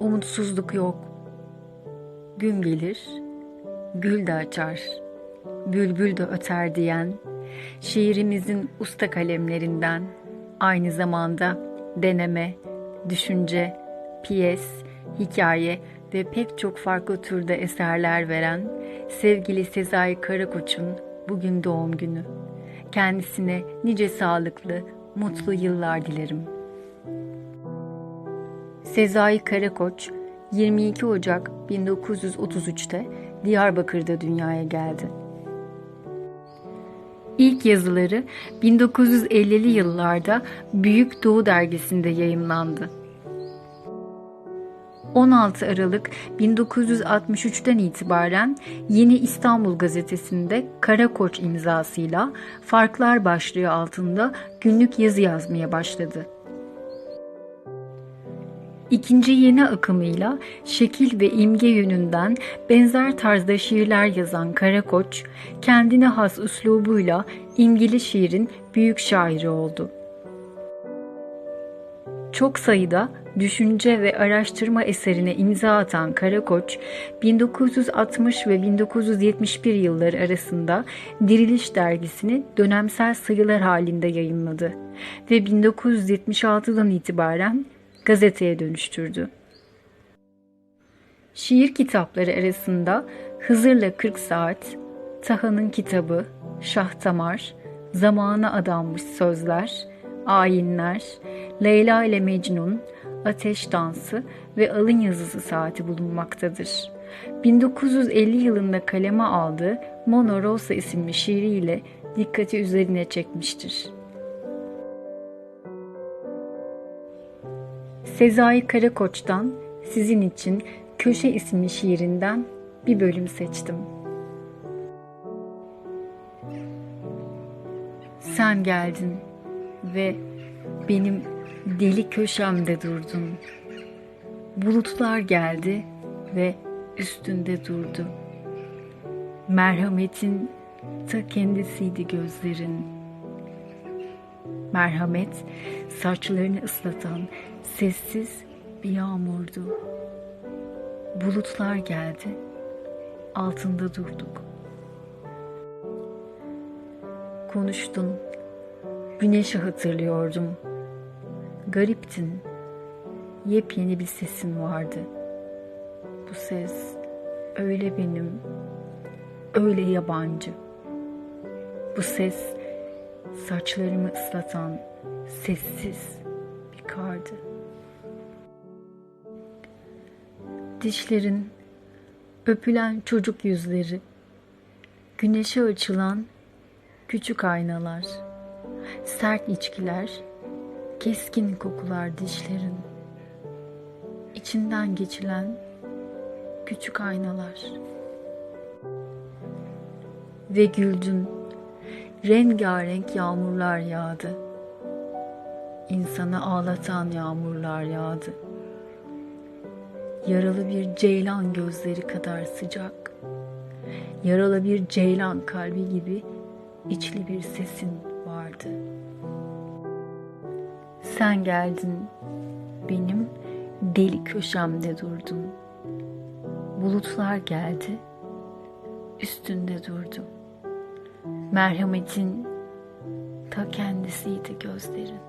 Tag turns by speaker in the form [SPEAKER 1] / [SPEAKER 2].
[SPEAKER 1] umutsuzluk yok. Gün gelir, gül de açar, bülbül de öter diyen, şiirimizin usta kalemlerinden, aynı zamanda deneme, düşünce, piyes, hikaye ve pek çok farklı türde eserler veren sevgili Sezai Karakoç'un bugün doğum günü. Kendisine nice sağlıklı, mutlu yıllar dilerim. Sezai Karakoç 22 Ocak 1933'te Diyarbakır'da dünyaya geldi. İlk yazıları 1950'li yıllarda Büyük Doğu dergisinde yayımlandı. 16 Aralık 1963'ten itibaren Yeni İstanbul gazetesinde Karakoç imzasıyla Farklar başlığı altında günlük yazı yazmaya başladı. İkinci yeni akımıyla şekil ve imge yönünden benzer tarzda şiirler yazan Karakoç, kendine has üslubuyla imgeli şiirin büyük şairi oldu. Çok sayıda düşünce ve araştırma eserine imza atan Karakoç, 1960 ve 1971 yılları arasında Diriliş dergisini dönemsel sayılar halinde yayınladı ve 1976'dan itibaren gazeteye dönüştürdü. Şiir kitapları arasında Hızır'la 40 Saat, Taha'nın Kitabı, Şah Damar, Zamana Adanmış Sözler, Ayinler, Leyla ile Mecnun, Ateş Dansı ve Alın Yazısı Saati bulunmaktadır. 1950 yılında kaleme aldığı Mono Rosa isimli şiiriyle dikkati üzerine çekmiştir. Sezai Karakoç'tan sizin için Köşe isimli şiirinden bir bölüm seçtim. Sen geldin ve benim deli köşemde durdun. Bulutlar geldi ve üstünde durdu. Merhametin ta kendisiydi gözlerin. Merhamet saçlarını ıslatan sessiz bir yağmurdu. Bulutlar geldi, altında durduk. Konuştun, güneşi hatırlıyordum. Gariptin, yepyeni bir sesin vardı. Bu ses öyle benim, öyle yabancı. Bu ses saçlarımı ıslatan sessiz bir kardı. Dişlerin öpülen çocuk yüzleri, güneşe açılan küçük aynalar, sert içkiler, keskin kokular dişlerin, içinden geçilen küçük aynalar. Ve güldün, rengarenk yağmurlar yağdı. İnsanı ağlatan yağmurlar yağdı. Yaralı bir ceylan gözleri kadar sıcak. Yaralı bir ceylan kalbi gibi içli bir sesin vardı. Sen geldin, benim deli köşemde durdun. Bulutlar geldi, üstünde durdum. Merhametin ta kendisiydi gözlerin.